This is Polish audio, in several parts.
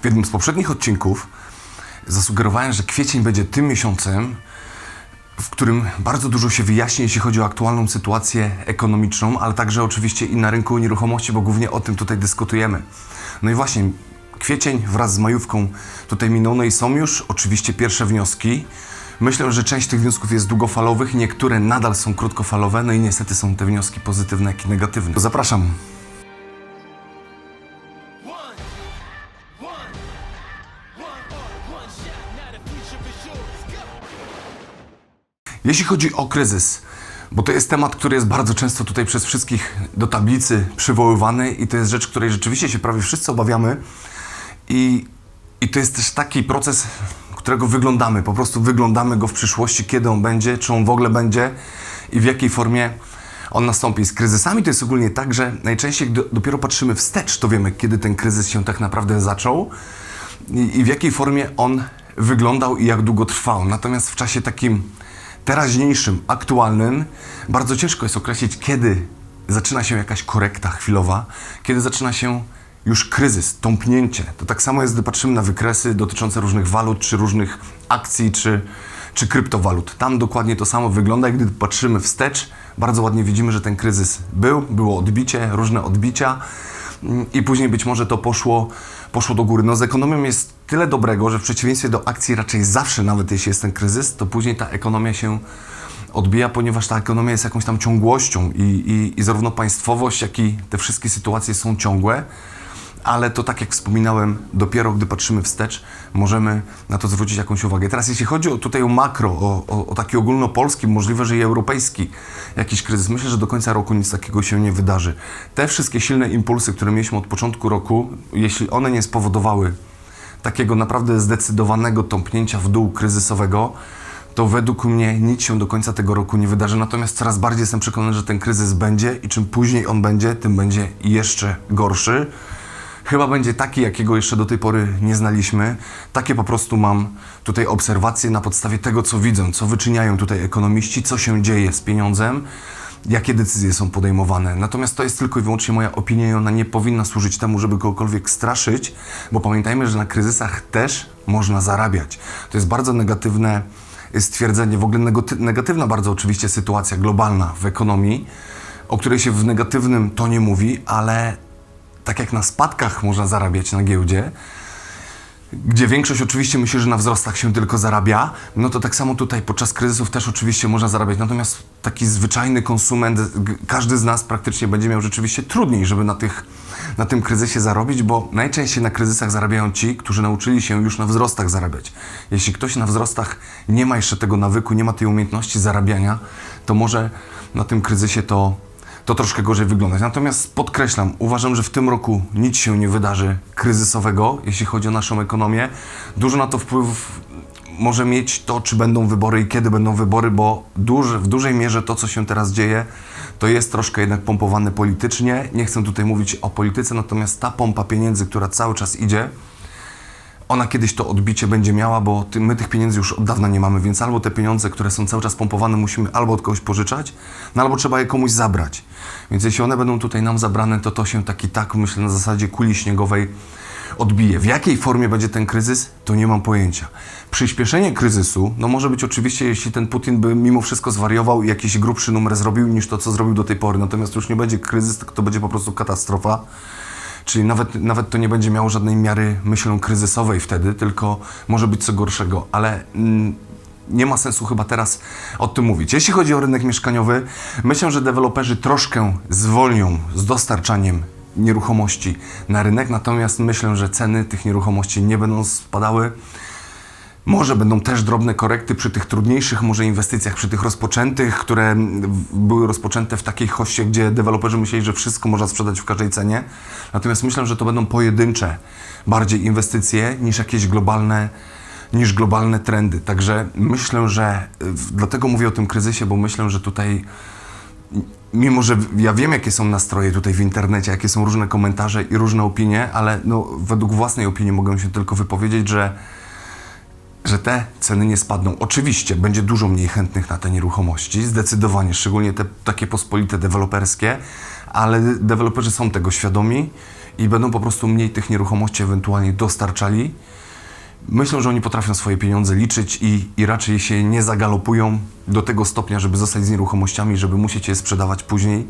W jednym z poprzednich odcinków zasugerowałem, że kwiecień będzie tym miesiącem, w którym bardzo dużo się wyjaśni, jeśli chodzi o aktualną sytuację ekonomiczną, ale także oczywiście i na rynku nieruchomości, bo głównie o tym tutaj dyskutujemy. No i właśnie, kwiecień wraz z majówką tutaj minął, no i są już oczywiście pierwsze wnioski. Myślę, że część tych wniosków jest długofalowych, niektóre nadal są krótkofalowe, no i niestety są te wnioski pozytywne, jak i negatywne. Zapraszam. Jeśli chodzi o kryzys, bo to jest temat, który jest bardzo często tutaj przez wszystkich do tablicy przywoływany i to jest rzecz, której rzeczywiście się prawie wszyscy obawiamy i, i to jest też taki proces, którego wyglądamy, po prostu wyglądamy go w przyszłości, kiedy on będzie, czy on w ogóle będzie i w jakiej formie on nastąpi. Z kryzysami to jest ogólnie tak, że najczęściej gdy dopiero patrzymy wstecz, to wiemy, kiedy ten kryzys się tak naprawdę zaczął i, i w jakiej formie on wyglądał i jak długo trwał. Natomiast w czasie takim teraźniejszym, aktualnym, bardzo ciężko jest określić, kiedy zaczyna się jakaś korekta chwilowa, kiedy zaczyna się już kryzys, tąpnięcie. To tak samo jest, gdy patrzymy na wykresy dotyczące różnych walut, czy różnych akcji, czy, czy kryptowalut. Tam dokładnie to samo wygląda i gdy patrzymy wstecz, bardzo ładnie widzimy, że ten kryzys był, było odbicie, różne odbicia mm, i później być może to poszło, poszło do góry. No z ekonomią jest tyle dobrego, że w przeciwieństwie do akcji raczej zawsze, nawet jeśli jest ten kryzys, to później ta ekonomia się odbija, ponieważ ta ekonomia jest jakąś tam ciągłością i, i, i zarówno państwowość, jak i te wszystkie sytuacje są ciągłe ale to tak jak wspominałem, dopiero gdy patrzymy wstecz, możemy na to zwrócić jakąś uwagę. Teraz jeśli chodzi o, tutaj o makro, o, o, o taki ogólnopolski, możliwe, że i europejski jakiś kryzys, myślę, że do końca roku nic takiego się nie wydarzy. Te wszystkie silne impulsy, które mieliśmy od początku roku, jeśli one nie spowodowały takiego naprawdę zdecydowanego tąpnięcia w dół kryzysowego, to według mnie nic się do końca tego roku nie wydarzy. Natomiast coraz bardziej jestem przekonany, że ten kryzys będzie i czym później on będzie, tym będzie jeszcze gorszy chyba będzie taki, jakiego jeszcze do tej pory nie znaliśmy. Takie po prostu mam tutaj obserwacje na podstawie tego, co widzę, co wyczyniają tutaj ekonomiści, co się dzieje z pieniądzem, jakie decyzje są podejmowane. Natomiast to jest tylko i wyłącznie moja opinia i ona nie powinna służyć temu, żeby kogokolwiek straszyć, bo pamiętajmy, że na kryzysach też można zarabiać. To jest bardzo negatywne stwierdzenie, w ogóle negatywna bardzo oczywiście sytuacja globalna w ekonomii, o której się w negatywnym tonie mówi, ale tak jak na spadkach można zarabiać na giełdzie, gdzie większość oczywiście myśli, że na wzrostach się tylko zarabia, no to tak samo tutaj podczas kryzysów też oczywiście można zarabiać. Natomiast taki zwyczajny konsument, każdy z nas praktycznie będzie miał rzeczywiście trudniej, żeby na, tych, na tym kryzysie zarobić, bo najczęściej na kryzysach zarabiają ci, którzy nauczyli się już na wzrostach zarabiać. Jeśli ktoś na wzrostach nie ma jeszcze tego nawyku, nie ma tej umiejętności zarabiania, to może na tym kryzysie to to troszkę gorzej wyglądać. Natomiast podkreślam, uważam, że w tym roku nic się nie wydarzy kryzysowego, jeśli chodzi o naszą ekonomię. Dużo na to wpływ może mieć to, czy będą wybory i kiedy będą wybory, bo duży, w dużej mierze to, co się teraz dzieje, to jest troszkę jednak pompowane politycznie. Nie chcę tutaj mówić o polityce, natomiast ta pompa pieniędzy, która cały czas idzie, ona kiedyś to odbicie będzie miała, bo ty, my tych pieniędzy już od dawna nie mamy, więc albo te pieniądze, które są cały czas pompowane, musimy albo od kogoś pożyczać, no albo trzeba je komuś zabrać. Więc jeśli one będą tutaj nam zabrane, to to się taki tak, myślę, na zasadzie kuli śniegowej odbije. W jakiej formie będzie ten kryzys, to nie mam pojęcia. Przyspieszenie kryzysu, no może być oczywiście, jeśli ten Putin by mimo wszystko zwariował i jakiś grubszy numer zrobił niż to, co zrobił do tej pory. Natomiast już nie będzie kryzys, to będzie po prostu katastrofa. Czyli nawet, nawet to nie będzie miało żadnej miary, myślę, kryzysowej wtedy, tylko może być co gorszego, ale mm, nie ma sensu chyba teraz o tym mówić. Jeśli chodzi o rynek mieszkaniowy, myślę, że deweloperzy troszkę zwolnią z dostarczaniem nieruchomości na rynek, natomiast myślę, że ceny tych nieruchomości nie będą spadały. Może będą też drobne korekty przy tych trudniejszych może inwestycjach, przy tych rozpoczętych, które były rozpoczęte w takiej hoście, gdzie deweloperzy myśleli, że wszystko można sprzedać w każdej cenie. Natomiast myślę, że to będą pojedyncze bardziej inwestycje niż jakieś globalne niż globalne trendy. Także myślę, że dlatego mówię o tym kryzysie, bo myślę, że tutaj mimo, że ja wiem, jakie są nastroje tutaj w internecie, jakie są różne komentarze i różne opinie, ale no, według własnej opinii mogę się tylko wypowiedzieć, że że te ceny nie spadną. Oczywiście będzie dużo mniej chętnych na te nieruchomości, zdecydowanie, szczególnie te takie pospolite deweloperskie, ale deweloperzy są tego świadomi i będą po prostu mniej tych nieruchomości ewentualnie dostarczali. Myślę, że oni potrafią swoje pieniądze liczyć i, i raczej się nie zagalopują do tego stopnia, żeby zostać z nieruchomościami, żeby musieć je sprzedawać później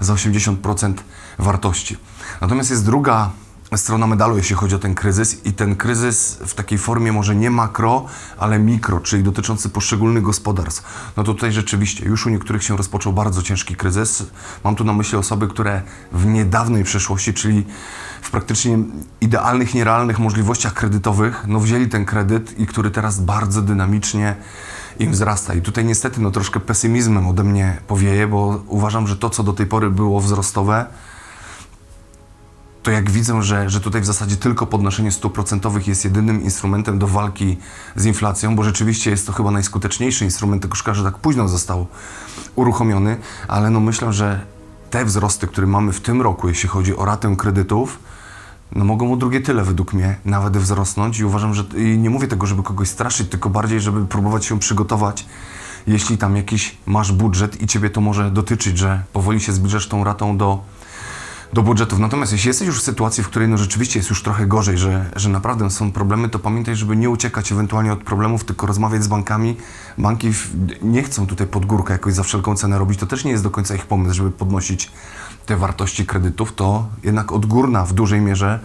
za 80% wartości. Natomiast jest druga strona medalu, jeśli chodzi o ten kryzys i ten kryzys w takiej formie może nie makro, ale mikro, czyli dotyczący poszczególnych gospodarstw. No to tutaj rzeczywiście już u niektórych się rozpoczął bardzo ciężki kryzys. Mam tu na myśli osoby, które w niedawnej przeszłości, czyli w praktycznie idealnych, nierealnych możliwościach kredytowych, no wzięli ten kredyt i który teraz bardzo dynamicznie im wzrasta. I tutaj niestety no troszkę pesymizmem ode mnie powieje, bo uważam, że to, co do tej pory było wzrostowe, to jak widzę, że, że tutaj w zasadzie tylko podnoszenie stóp procentowych jest jedynym instrumentem do walki z inflacją, bo rzeczywiście jest to chyba najskuteczniejszy instrument, tylko szkoda, że tak późno został uruchomiony, ale no myślę, że te wzrosty, które mamy w tym roku, jeśli chodzi o ratę kredytów, no mogą o drugie tyle według mnie nawet wzrosnąć i uważam, że i nie mówię tego, żeby kogoś straszyć, tylko bardziej, żeby próbować się przygotować, jeśli tam jakiś masz budżet i ciebie to może dotyczyć, że powoli się zbliżasz tą ratą do do budżetów. Natomiast jeśli jesteś już w sytuacji, w której no rzeczywiście jest już trochę gorzej, że, że naprawdę są problemy, to pamiętaj, żeby nie uciekać ewentualnie od problemów, tylko rozmawiać z bankami. Banki nie chcą tutaj pod górkę jakoś za wszelką cenę robić. To też nie jest do końca ich pomysł, żeby podnosić te wartości kredytów. To jednak odgórna w dużej mierze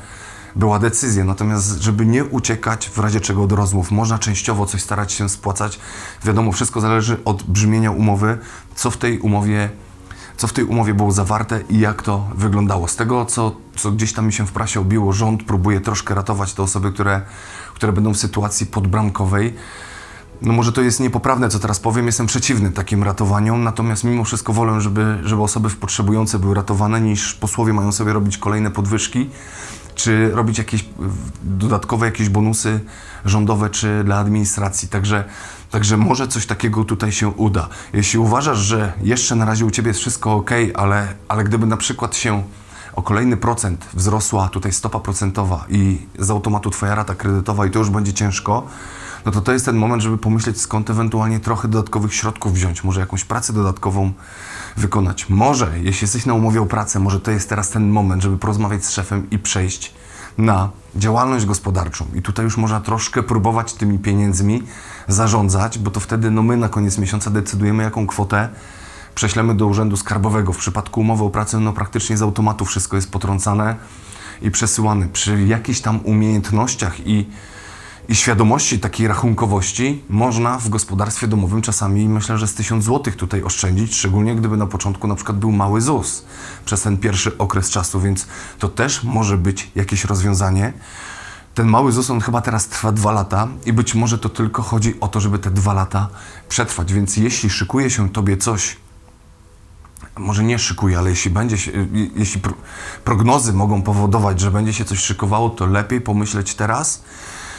była decyzja. Natomiast, żeby nie uciekać w razie czego od rozmów, można częściowo coś starać się spłacać. Wiadomo, wszystko zależy od brzmienia umowy, co w tej umowie co w tej umowie było zawarte i jak to wyglądało. Z tego, co, co gdzieś tam mi się w prasie obiło, rząd próbuje troszkę ratować te osoby, które, które będą w sytuacji podbramkowej. No może to jest niepoprawne, co teraz powiem, jestem przeciwny takim ratowaniom, natomiast mimo wszystko wolę, żeby, żeby osoby potrzebujące były ratowane, niż posłowie mają sobie robić kolejne podwyżki, czy robić jakieś dodatkowe jakieś bonusy rządowe, czy dla administracji. Także Także może coś takiego tutaj się uda. Jeśli uważasz, że jeszcze na razie u Ciebie jest wszystko ok, ale, ale gdyby na przykład się o kolejny procent wzrosła tutaj stopa procentowa i z automatu Twoja rata kredytowa i to już będzie ciężko, no to to jest ten moment, żeby pomyśleć skąd ewentualnie trochę dodatkowych środków wziąć, może jakąś pracę dodatkową wykonać. Może, jeśli jesteś na umowie o pracę, może to jest teraz ten moment, żeby porozmawiać z szefem i przejść na działalność gospodarczą. I tutaj już można troszkę próbować tymi pieniędzmi zarządzać, bo to wtedy no my na koniec miesiąca decydujemy, jaką kwotę prześlemy do Urzędu Skarbowego. W przypadku umowy o pracę no praktycznie z automatu wszystko jest potrącane i przesyłane. Przy jakichś tam umiejętnościach i i świadomości takiej rachunkowości można w gospodarstwie domowym czasami myślę, że z 1000 zł tutaj oszczędzić, szczególnie gdyby na początku na przykład był mały ZUS przez ten pierwszy okres czasu, więc to też może być jakieś rozwiązanie. Ten mały ZUS on chyba teraz trwa dwa lata i być może to tylko chodzi o to, żeby te dwa lata przetrwać, więc jeśli szykuje się Tobie coś, może nie szykuje, ale jeśli będzie się, jeśli prognozy mogą powodować, że będzie się coś szykowało, to lepiej pomyśleć teraz,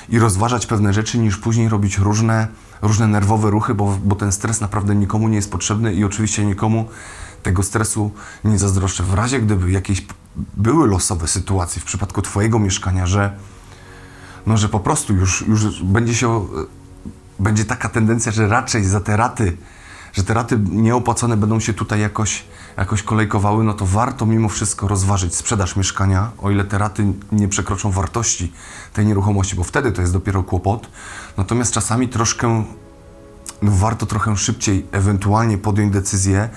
i rozważać pewne rzeczy, niż później robić różne, różne nerwowe ruchy, bo, bo ten stres naprawdę nikomu nie jest potrzebny i oczywiście nikomu tego stresu nie zazdroszczę. W razie gdyby jakieś były losowe sytuacje w przypadku Twojego mieszkania, że, no, że po prostu już, już będzie się będzie taka tendencja, że raczej za te raty że te raty nieopłacone będą się tutaj jakoś, jakoś kolejkowały, no to warto mimo wszystko rozważyć sprzedaż mieszkania, o ile te raty nie przekroczą wartości tej nieruchomości, bo wtedy to jest dopiero kłopot. Natomiast czasami troszkę no warto trochę szybciej ewentualnie podjąć decyzję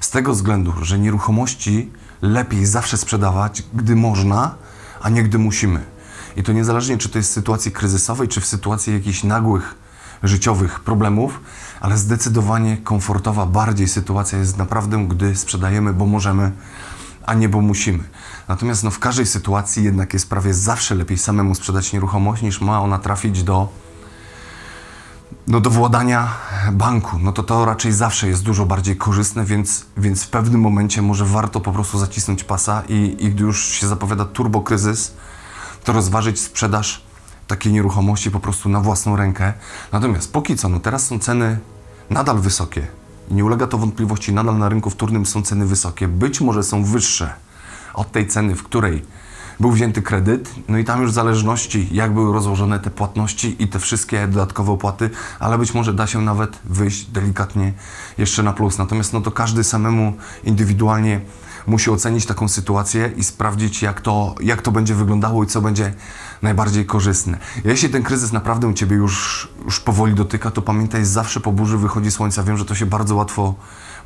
z tego względu, że nieruchomości lepiej zawsze sprzedawać, gdy można, a nie gdy musimy. I to niezależnie, czy to jest w sytuacji kryzysowej, czy w sytuacji jakichś nagłych życiowych problemów, ale zdecydowanie komfortowa bardziej sytuacja jest naprawdę, gdy sprzedajemy, bo możemy, a nie bo musimy. Natomiast no, w każdej sytuacji jednak jest prawie zawsze lepiej samemu sprzedać nieruchomość, niż ma ona trafić do, no, do władania banku. No to to raczej zawsze jest dużo bardziej korzystne, więc, więc w pewnym momencie może warto po prostu zacisnąć pasa i, i gdy już się zapowiada turbokryzys, to rozważyć sprzedaż takiej nieruchomości po prostu na własną rękę. Natomiast póki co, no teraz są ceny nadal wysokie. Nie ulega to wątpliwości, nadal na rynku wtórnym są ceny wysokie. Być może są wyższe od tej ceny, w której był wzięty kredyt, no i tam już w zależności, jak były rozłożone te płatności i te wszystkie dodatkowe opłaty, ale być może da się nawet wyjść delikatnie jeszcze na plus. Natomiast no to każdy samemu indywidualnie musi ocenić taką sytuację i sprawdzić, jak to, jak to będzie wyglądało i co będzie najbardziej korzystne. Jeśli ten kryzys naprawdę u Ciebie już, już powoli dotyka, to pamiętaj, zawsze po burzy wychodzi słońce. Wiem, że to się bardzo łatwo,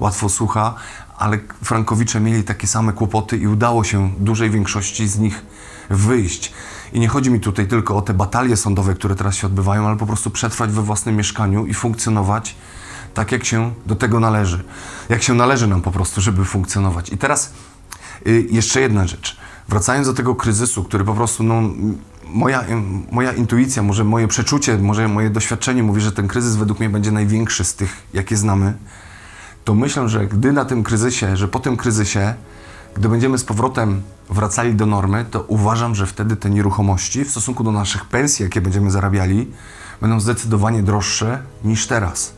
łatwo słucha, ale Frankowicze mieli takie same kłopoty i udało się dużej większości z nich wyjść. I nie chodzi mi tutaj tylko o te batalie sądowe, które teraz się odbywają, ale po prostu przetrwać we własnym mieszkaniu i funkcjonować tak, jak się do tego należy. Jak się należy nam po prostu, żeby funkcjonować. I teraz y, jeszcze jedna rzecz. Wracając do tego kryzysu, który po prostu, no, moja, moja intuicja, może moje przeczucie, może moje doświadczenie mówi, że ten kryzys według mnie będzie największy z tych, jakie znamy to myślę, że gdy na tym kryzysie, że po tym kryzysie, gdy będziemy z powrotem wracali do normy, to uważam, że wtedy te nieruchomości w stosunku do naszych pensji, jakie będziemy zarabiali, będą zdecydowanie droższe niż teraz.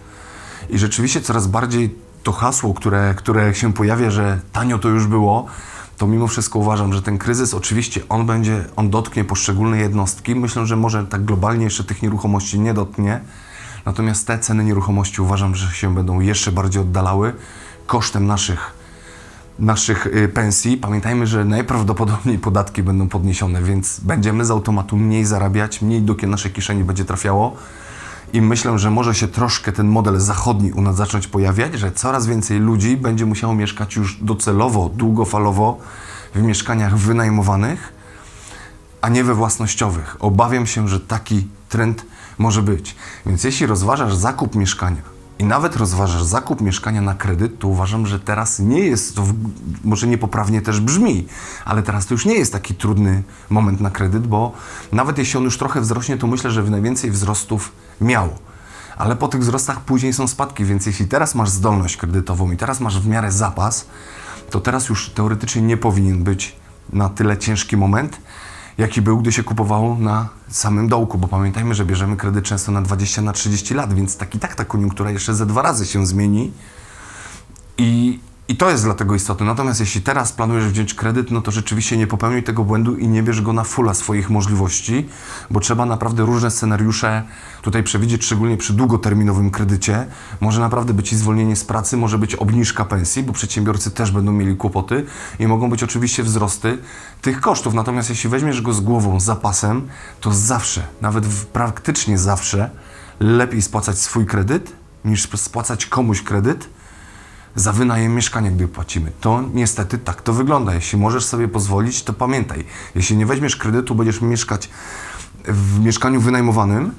I rzeczywiście coraz bardziej to hasło, które, które się pojawia, że tanio to już było, to mimo wszystko uważam, że ten kryzys oczywiście on będzie, on dotknie poszczególne jednostki. Myślę, że może tak globalnie jeszcze tych nieruchomości nie dotknie. Natomiast te ceny nieruchomości uważam, że się będą jeszcze bardziej oddalały kosztem naszych, naszych y, pensji. Pamiętajmy, że najprawdopodobniej podatki będą podniesione, więc będziemy z automatu mniej zarabiać, mniej do naszej kieszeni będzie trafiało. I myślę, że może się troszkę ten model zachodni u nas zacząć pojawiać, że coraz więcej ludzi będzie musiało mieszkać już docelowo, długofalowo w mieszkaniach wynajmowanych, a nie we własnościowych. Obawiam się, że taki trend może być. Więc jeśli rozważasz zakup mieszkania i nawet rozważasz zakup mieszkania na kredyt, to uważam, że teraz nie jest to, w- może niepoprawnie też brzmi, ale teraz to już nie jest taki trudny moment na kredyt, bo nawet jeśli on już trochę wzrośnie, to myślę, że najwięcej wzrostów miał. Ale po tych wzrostach później są spadki, więc jeśli teraz masz zdolność kredytową i teraz masz w miarę zapas, to teraz już teoretycznie nie powinien być na tyle ciężki moment, jaki był, gdy się kupowało na samym dołku, bo pamiętajmy, że bierzemy kredyt często na 20, na 30 lat, więc tak i tak ta koniunktura jeszcze ze dwa razy się zmieni. I, i to jest dlatego istotne. Natomiast jeśli teraz planujesz wziąć kredyt, no to rzeczywiście nie popełniuj tego błędu i nie bierz go na fulla swoich możliwości, bo trzeba naprawdę różne scenariusze tutaj przewidzieć, szczególnie przy długoterminowym kredycie. Może naprawdę być i zwolnienie z pracy, może być obniżka pensji, bo przedsiębiorcy też będą mieli kłopoty i mogą być oczywiście wzrosty tych kosztów. Natomiast jeśli weźmiesz go z głową, z zapasem, to zawsze, nawet praktycznie zawsze, lepiej spłacać swój kredyt, niż spłacać komuś kredyt, za wynajem mieszkania, gdy płacimy. To niestety tak to wygląda. Jeśli możesz sobie pozwolić, to pamiętaj, jeśli nie weźmiesz kredytu, będziesz mieszkać w mieszkaniu wynajmowanym,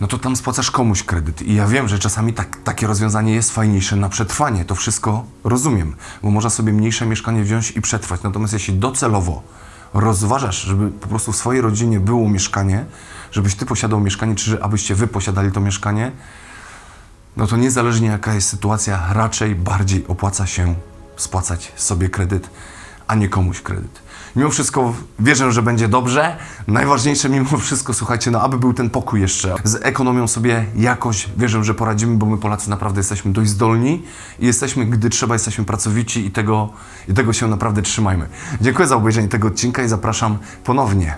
no to tam spłacasz komuś kredyt. I ja wiem, że czasami tak, takie rozwiązanie jest fajniejsze na przetrwanie. To wszystko rozumiem, bo można sobie mniejsze mieszkanie wziąć i przetrwać. Natomiast jeśli docelowo rozważasz, żeby po prostu w swojej rodzinie było mieszkanie, żebyś ty posiadał mieszkanie, czy abyście wy posiadali to mieszkanie, no to niezależnie jaka jest sytuacja, raczej bardziej opłaca się spłacać sobie kredyt, a nie komuś kredyt. Mimo wszystko wierzę, że będzie dobrze. Najważniejsze mimo wszystko, słuchajcie, no aby był ten pokój jeszcze. Z ekonomią sobie jakoś wierzę, że poradzimy, bo my Polacy naprawdę jesteśmy dość zdolni i jesteśmy, gdy trzeba, jesteśmy pracowici i tego, i tego się naprawdę trzymajmy. Dziękuję za obejrzenie tego odcinka i zapraszam ponownie